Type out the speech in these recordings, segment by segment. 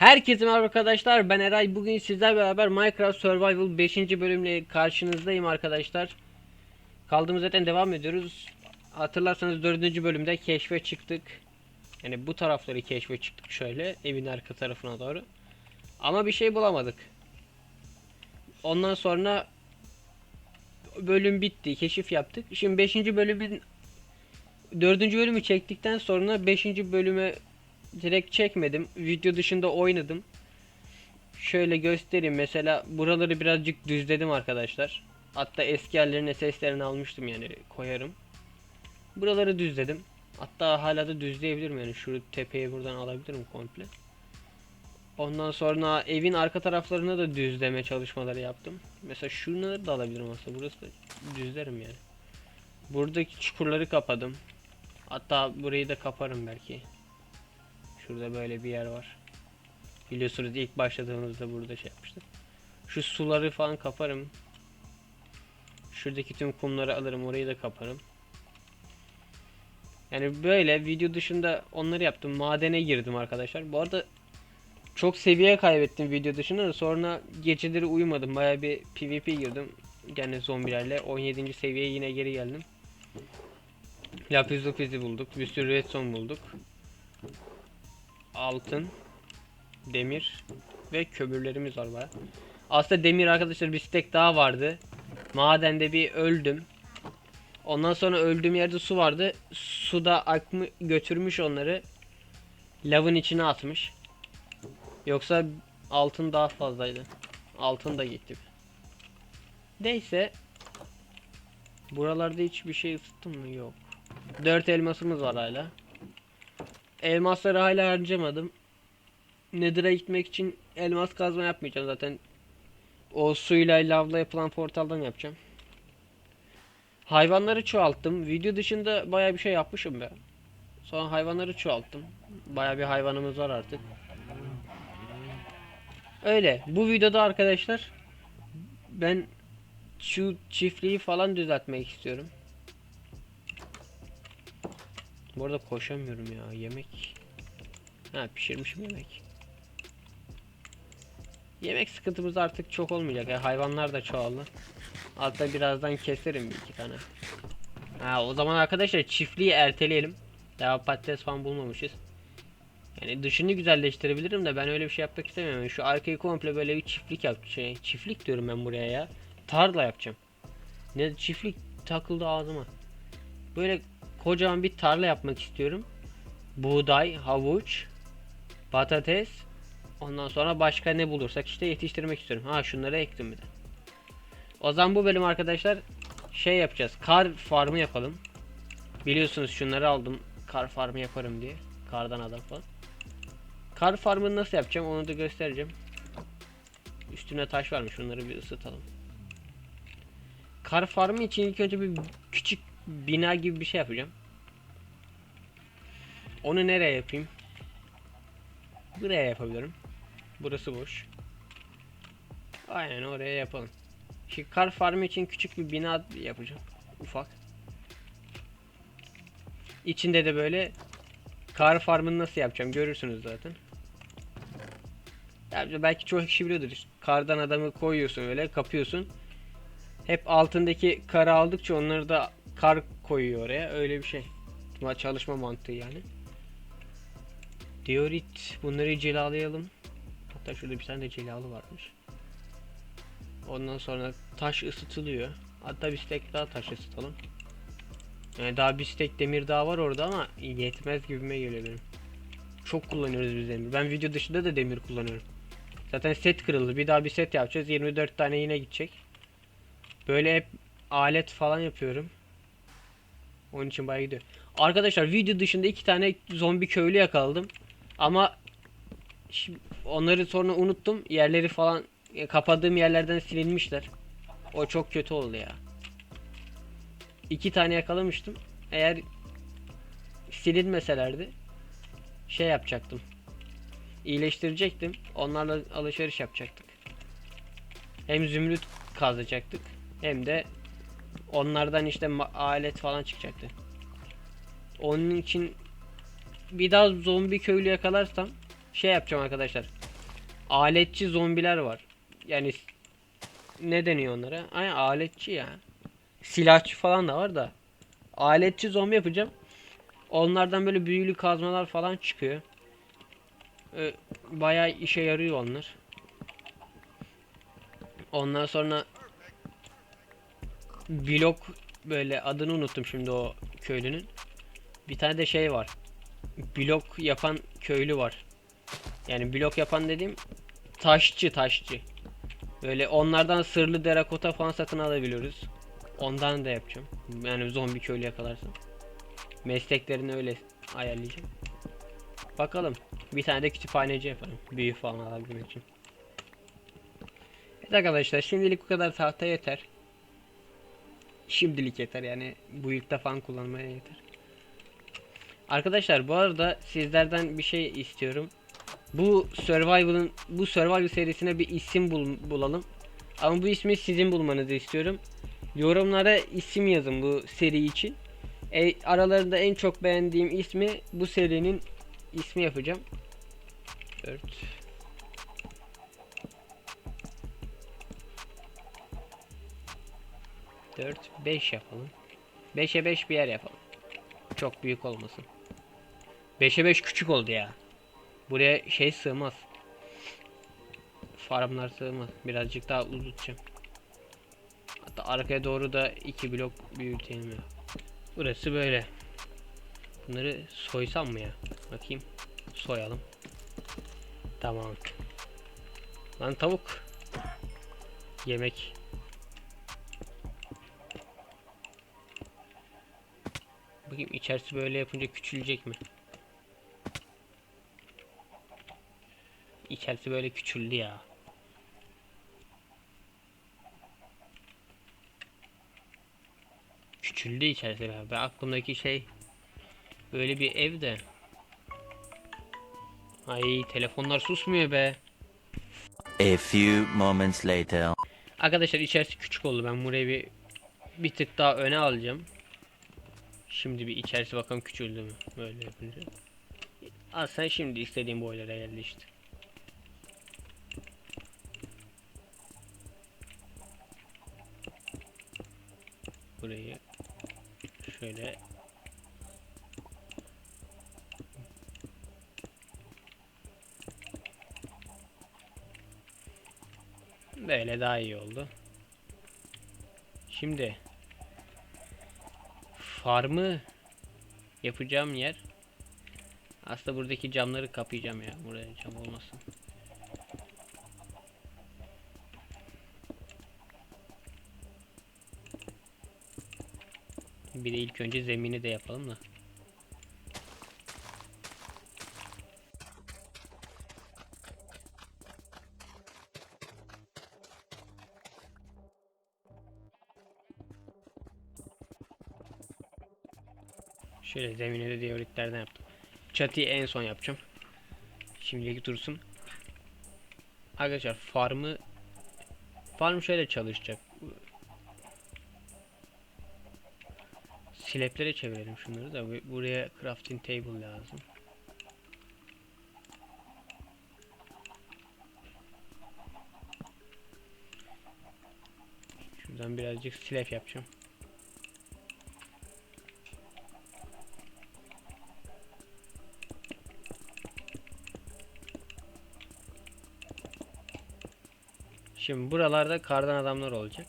Herkese merhaba arkadaşlar ben Eray bugün sizlerle beraber Minecraft Survival 5. bölümle karşınızdayım arkadaşlar Kaldığımız zaten devam ediyoruz Hatırlarsanız 4. bölümde keşfe çıktık Yani bu tarafları keşfe çıktık şöyle evin arka tarafına doğru Ama bir şey bulamadık Ondan sonra Bölüm bitti keşif yaptık Şimdi 5. bölümün 4. bölümü çektikten sonra 5. bölüme direkt çekmedim. Video dışında oynadım. Şöyle göstereyim. Mesela buraları birazcık düzledim arkadaşlar. Hatta eski yerlerine seslerini almıştım yani koyarım. Buraları düzledim. Hatta hala da düzleyebilirim yani şu tepeyi buradan alabilirim komple. Ondan sonra evin arka taraflarına da düzleme çalışmaları yaptım. Mesela şunları da alabilirim aslında. Burası da düzlerim yani. Buradaki çukurları kapadım. Hatta burayı da kaparım belki. Şurada böyle bir yer var. Biliyorsunuz ilk başladığımızda burada şey yapmıştık. Şu suları falan kaparım. Şuradaki tüm kumları alırım orayı da kaparım. Yani böyle video dışında onları yaptım. Madene girdim arkadaşlar. Bu arada çok seviye kaybettim video dışında da sonra geceleri uyumadım. Baya bir PvP girdim. Gene zombilerle 17. seviyeye yine geri geldim. Lapis Lapis'i bulduk. Bir sürü redstone bulduk altın, demir ve kömürlerimiz var baya. Aslında demir arkadaşlar bir stek daha vardı. Madende bir öldüm. Ondan sonra öldüğüm yerde su vardı. Suda akmı götürmüş onları. Lavın içine atmış. Yoksa altın daha fazlaydı. Altın da gitti. Neyse. Buralarda hiçbir şey ısıttım mı? Yok. 4 elmasımız var hala. Elmasları hala harcamadım. Nether'a gitmek için elmas kazma yapmayacağım zaten. O suyla lavla yapılan portaldan yapacağım. Hayvanları çoğalttım. Video dışında baya bir şey yapmışım be. Sonra hayvanları çoğalttım. Baya bir hayvanımız var artık. Öyle. Bu videoda arkadaşlar ben şu çiftliği falan düzeltmek istiyorum. Bu arada koşamıyorum ya yemek. Ha pişirmişim yemek. Yemek sıkıntımız artık çok olmayacak ya hayvanlar da çoğaldı. Hatta birazdan keserim bir iki tane. Ha o zaman arkadaşlar çiftliği erteleyelim. Daha patates falan bulmamışız. Yani dışını güzelleştirebilirim de ben öyle bir şey yapmak istemiyorum. Şu arkayı komple böyle bir çiftlik yap şey çiftlik diyorum ben buraya ya. Tarla yapacağım. Ne çiftlik takıldı ağzıma. Böyle kocaman bir tarla yapmak istiyorum. Buğday, havuç, patates. Ondan sonra başka ne bulursak işte yetiştirmek istiyorum. Ha şunları ektim bir de. O zaman bu bölüm arkadaşlar şey yapacağız. Kar farmı yapalım. Biliyorsunuz şunları aldım. Kar farmı yaparım diye. Kardan adam falan. Kar farmını nasıl yapacağım onu da göstereceğim. Üstüne taş varmış. Şunları bir ısıtalım. Kar farmı için ilk önce bir küçük bina gibi bir şey yapacağım. Onu nereye yapayım? Buraya yapabilirim. Burası boş. Aynen oraya yapalım. Şimdi kar farmı için küçük bir bina yapacağım. Ufak. İçinde de böyle kar farmını nasıl yapacağım görürsünüz zaten. Ya belki çoğu kişi biliyordur. Kardan adamı koyuyorsun öyle kapıyorsun. Hep altındaki karı aldıkça onları da kar koyuyor oraya. Öyle bir şey. Çalışma mantığı yani. Diorit. Bunları cilalayalım. Hatta şurada bir tane de cilalı varmış. Ondan sonra taş ısıtılıyor. Hatta bir stek daha taş ısıtalım. Yani daha bir stek demir daha var orada ama yetmez gibime geliyor benim. Çok kullanıyoruz biz demir. Ben video dışında da demir kullanıyorum. Zaten set kırıldı. Bir daha bir set yapacağız. 24 tane yine gidecek. Böyle hep alet falan yapıyorum. Onun için bayağı gidiyor. Arkadaşlar video dışında iki tane zombi köylü yakaladım. Ama şimdi onları sonra unuttum. Yerleri falan e, kapadığım yerlerden silinmişler. O çok kötü oldu ya. İki tane yakalamıştım. Eğer silinmeselerdi şey yapacaktım. İyileştirecektim. Onlarla alışveriş yapacaktık. Hem zümrüt kazacaktık. Hem de onlardan işte alet falan çıkacaktı. Onun için bir daha zombi köylü yakalarsam şey yapacağım arkadaşlar. aletçi zombiler var. Yani ne deniyor onlara? Ay aletçi ya. Silahçı falan da var da. Aletçi zombi yapacağım. Onlardan böyle büyülü kazmalar falan çıkıyor. Ee, bayağı işe yarıyor onlar. Ondan sonra blok böyle adını unuttum şimdi o köylünün. Bir tane de şey var. Blok yapan köylü var. Yani blok yapan dediğim taşçı taşçı. Böyle onlardan sırlı derakota falan satın alabiliyoruz. Ondan da yapacağım. Yani zombi köylü yakalarsam. Mesleklerini öyle ayarlayacağım. Bakalım. Bir tane de kütüphaneci yaparım. Büyü falan alabilmek için. Evet arkadaşlar şimdilik bu kadar tahta yeter. Şimdilik yeter yani bu yılda falan kullanmaya yeter. Arkadaşlar bu arada sizlerden bir şey istiyorum. Bu Survival'ın bu Survival serisine bir isim bul- bulalım. Ama bu ismi sizin bulmanızı istiyorum. Yorumlara isim yazın bu seri için. E, aralarında en çok beğendiğim ismi bu serinin ismi yapacağım. 4 4 5 yapalım. 5'e 5 bir yer yapalım. Çok büyük olmasın. 5'e 5 küçük oldu ya. Buraya şey sığmaz. Farmlar sığmaz. Birazcık daha uzatacağım. Hatta arkaya doğru da iki blok büyütelim ya. Burası böyle. Bunları soysam mı ya? Bakayım. Soyalım. Tamam. Lan tavuk. Yemek. Bakayım içerisi böyle yapınca küçülecek mi? İçerisi böyle küçüldü ya. Küçüldü içerisi. Ben aklımdaki şey böyle bir ev de. Ay telefonlar susmuyor be. A few moments later. Arkadaşlar içerisi küçük oldu. Ben burayı bir bir tık daha öne alacağım. Şimdi bir içerisi bakalım küçüldü mü? Böyle yapınca. Al şimdi istediğin boylara işte. Burayı şöyle Böyle daha iyi oldu. Şimdi farmı yapacağım yer aslında buradaki camları kapayacağım ya. Buraya cam olmasın. Bir de ilk önce zemini de yapalım da. Şöyle zemine de dioritlerden yaptım. Çatıyı en son yapacağım. Şimdilik dursun. Arkadaşlar farmı farm şöyle çalışacak. Sileplere çevirelim şunları da bu- buraya crafting table lazım. Şuradan birazcık slab yapacağım. Şimdi buralarda kardan adamlar olacak.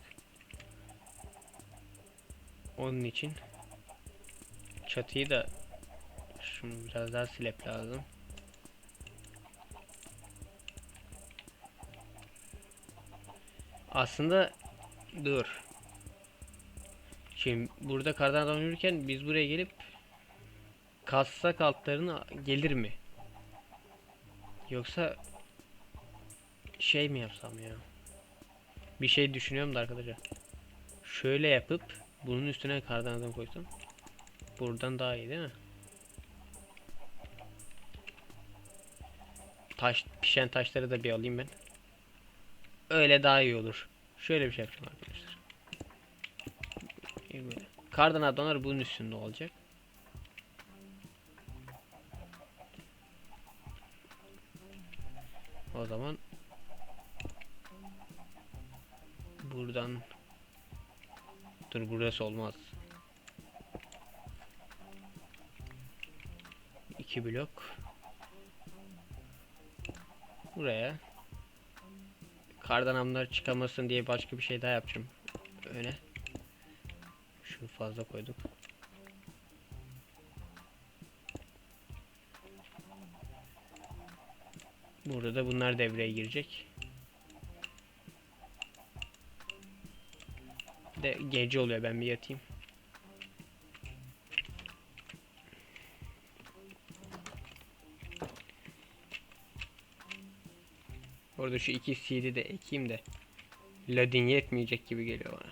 Onun için çatıyı da şunu biraz daha silep lazım. Aslında dur. Şimdi burada kardan adam yürürken biz buraya gelip kassak altlarına gelir mi? Yoksa şey mi yapsam ya? Bir şey düşünüyorum da arkadaşlar. Şöyle yapıp bunun üstüne kardan adam koysam buradan daha iyi değil mi? Taş pişen taşları da bir alayım ben. Öyle daha iyi olur. Şöyle bir şey yapacağım arkadaşlar. Kardan adamlar bunun üstünde olacak. O zaman Buradan Dur burası olmaz. İki blok. Buraya. Kardan amlar çıkamasın diye başka bir şey daha yapacağım. Öne. Şunu fazla koyduk. Burada da bunlar devreye girecek. De gece oluyor ben bir yatayım. Orada şu iki CD de ekeyim de Ladin yetmeyecek gibi geliyor bana.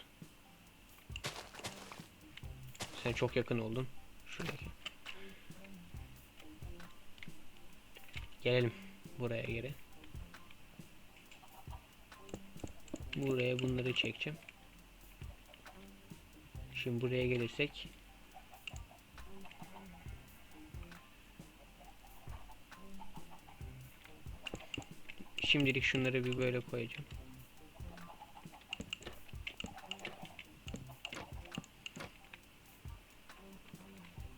Sen çok yakın oldun. Şuraya gel. Gelelim buraya geri. Buraya bunları çekeceğim. Şimdi buraya gelirsek Şimdilik şunları bir böyle koyacağım.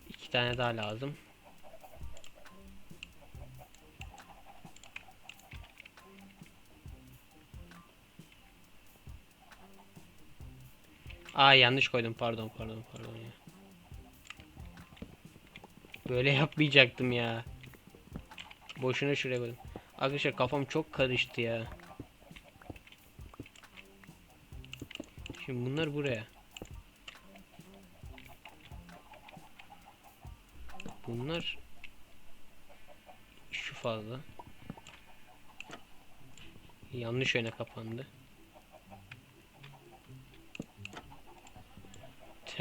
İki tane daha lazım. Aa yanlış koydum pardon pardon pardon ya. Böyle yapmayacaktım ya. Boşuna şuraya koydum. Arkadaşlar kafam çok karıştı ya. Şimdi bunlar buraya. Bunlar şu fazla. Yanlış yöne kapandı.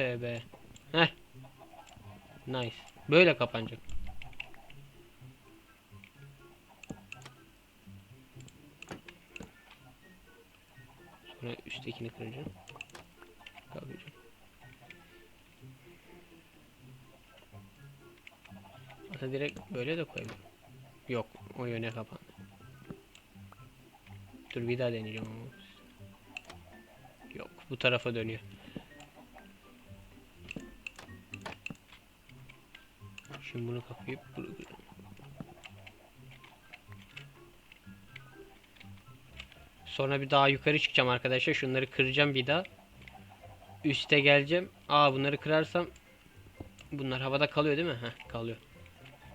Tövbe. Heh. Nice. Böyle kapanacak. Sonra üsttekini kıracağım. Kapayacağım. Hatta direkt böyle de koyabilirim. Yok, o yöne kapandı. Dur bir daha deneyeceğim ama. Yok, bu tarafa dönüyor. Şimdi bunu kapayıp bunu Sonra bir daha yukarı çıkacağım arkadaşlar. Şunları kıracağım bir daha. Üste geleceğim. Aa bunları kırarsam bunlar havada kalıyor değil mi? Heh kalıyor.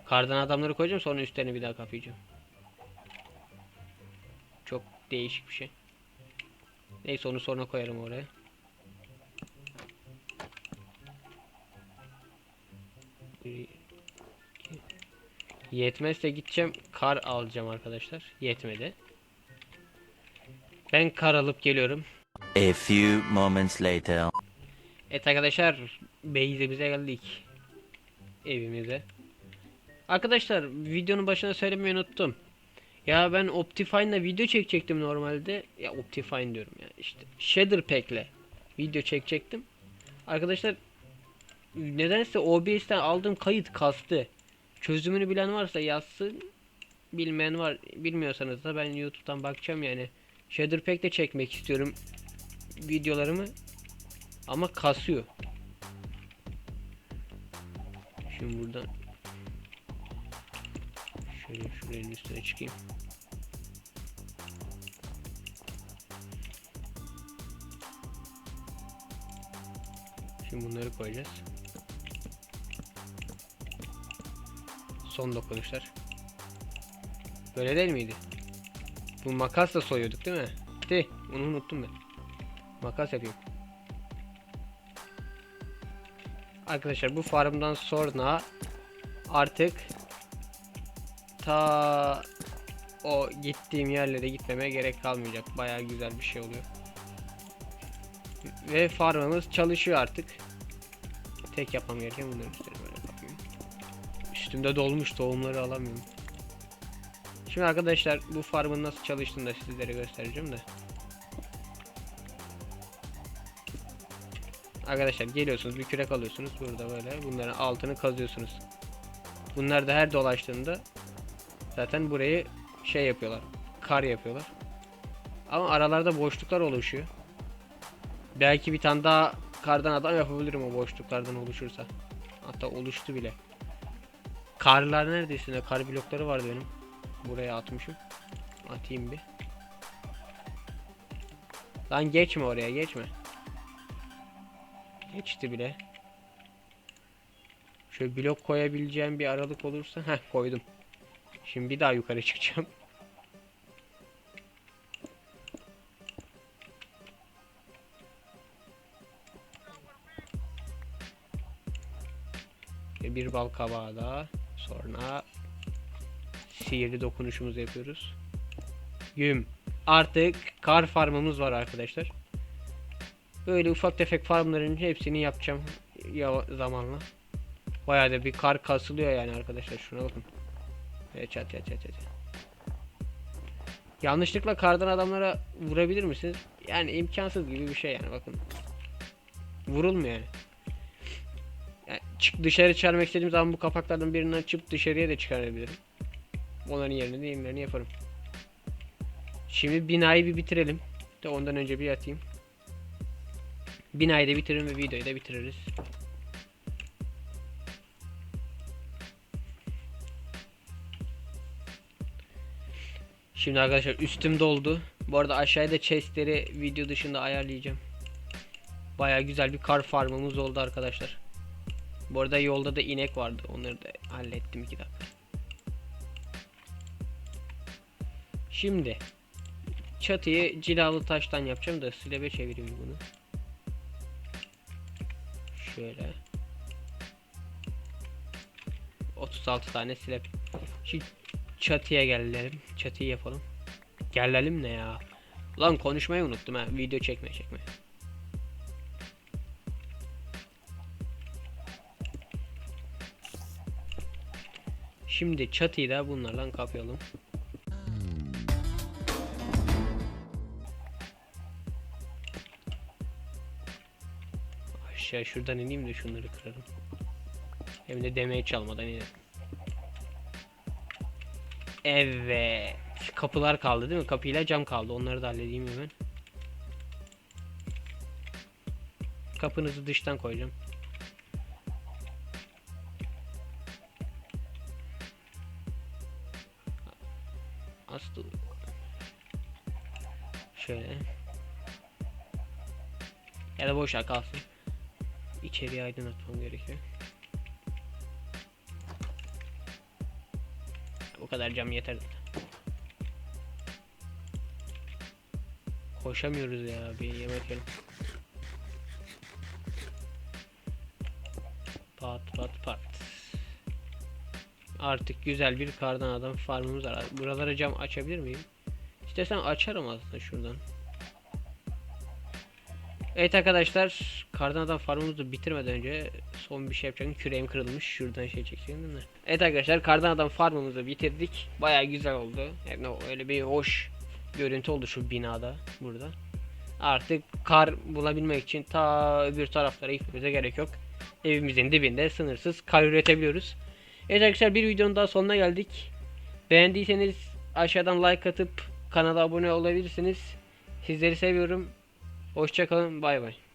Kardan adamları koyacağım sonra üstlerini bir daha kapayacağım. Çok değişik bir şey. Neyse onu sonra koyarım oraya. Yetmezse gideceğim kar alacağım arkadaşlar. Yetmedi. Ben kar alıp geliyorum. A few moments later. Evet arkadaşlar base'imize geldik. Evimize. Arkadaşlar videonun başına söylemeyi unuttum. Ya ben Optifine'la video çekecektim normalde. Ya Optifine diyorum ya işte. Shader Pack'le video çekecektim. Arkadaşlar nedense OBS'ten aldığım kayıt kastı. Çözümünü bilen varsa yazsın. Bilmeyen var. Bilmiyorsanız da ben YouTube'dan bakacağım yani. Shader Pack'le çekmek istiyorum videolarımı. Ama kasıyor. Şimdi buradan şöyle şuranın üstüne çıkayım. Şimdi bunları koyacağız. Son dokunuşlar. Böyle değil miydi? Bu makasla soyuyorduk değil mi? De, onu unuttum ben. Makas yapayım. Arkadaşlar bu farmdan sonra artık ta o gittiğim yerlere gitmeme gerek kalmayacak. Baya güzel bir şey oluyor. Ve farmımız çalışıyor artık. Tek yapmam gereken bunların üstüne. Üstümde dolmuş tohumları alamıyorum. Şimdi arkadaşlar bu farmın nasıl çalıştığını da sizlere göstereceğim de. Arkadaşlar geliyorsunuz bir kürek alıyorsunuz burada böyle bunların altını kazıyorsunuz. Bunlar da her dolaştığında zaten burayı şey yapıyorlar. Kar yapıyorlar. Ama aralarda boşluklar oluşuyor. Belki bir tane daha kardan adam yapabilirim o boşluklardan oluşursa. Hatta oluştu bile. Karlar nerede üstünde? Kar blokları vardı benim. Buraya atmışım. Atayım bir. Lan geçme oraya geçme. Geçti bile. Şöyle blok koyabileceğim bir aralık olursa. Heh koydum. Şimdi bir daha yukarı çıkacağım. Bir bal kabağı daha. Sonra sihirli dokunuşumuzu yapıyoruz. Güm. Artık kar farmımız var arkadaşlar. Böyle ufak tefek farmların hepsini yapacağım ya zamanla. Bayağı da bir kar kasılıyor yani arkadaşlar şuna bakın. Evet çat çat çat çat. Yanlışlıkla kardan adamlara vurabilir misiniz? Yani imkansız gibi bir şey yani bakın. Vurulmuyor yani. Yani çık dışarı çıkarmak istediğim zaman bu kapaklardan birini açıp dışarıya da çıkarabilirim. Onların yerine deyimlerini yaparım. Şimdi binayı bir bitirelim. De ondan önce bir yatayım. Binayı da bitiririm ve videoyu da bitiririz. Şimdi arkadaşlar üstüm doldu. Bu arada aşağıda chestleri video dışında ayarlayacağım. Baya güzel bir kar farmımız oldu arkadaşlar. Bu arada yolda da inek vardı. Onları da hallettim 2 dakika. Şimdi çatıyı cilalı taştan yapacağım da silebe çevireyim bunu. Şöyle. 36 tane silep. Şimdi çatıya gelelim. Çatıyı yapalım. Gelelim ne ya? Lan konuşmayı unuttum ha. Video çekme çekme. Şimdi çatıyı da bunlarla kapayalım. Aşağı şuradan ineyim de şunları kırarım. Hem de demeye çalmadan inerim. Evet. Kapılar kaldı değil mi? Kapıyla cam kaldı. Onları da halledeyim hemen. Kapınızı dıştan koyacağım. Aslı. Şöyle. Ya da boşa kalsın. İçeriye aydınlatmam gerekiyor. O kadar cam yeter. Koşamıyoruz ya bir yemek yiyelim. Artık güzel bir kardan adam farmımız var. Buralara cam açabilir miyim? İstersen açarım aslında şuradan. Evet arkadaşlar kardan adam farmımızı bitirmeden önce son bir şey yapacağım. Küreğim kırılmış. Şuradan şey çekeceğim değil mi? Evet arkadaşlar kardan adam farmımızı bitirdik. Baya güzel oldu. Yani öyle bir hoş görüntü oldu şu binada burada. Artık kar bulabilmek için ta öbür taraflara gitmemize gerek yok. Evimizin dibinde sınırsız kar üretebiliyoruz. Evet arkadaşlar bir videonun daha sonuna geldik. Beğendiyseniz aşağıdan like atıp kanala abone olabilirsiniz. Sizleri seviyorum. Hoşçakalın. Bay bay.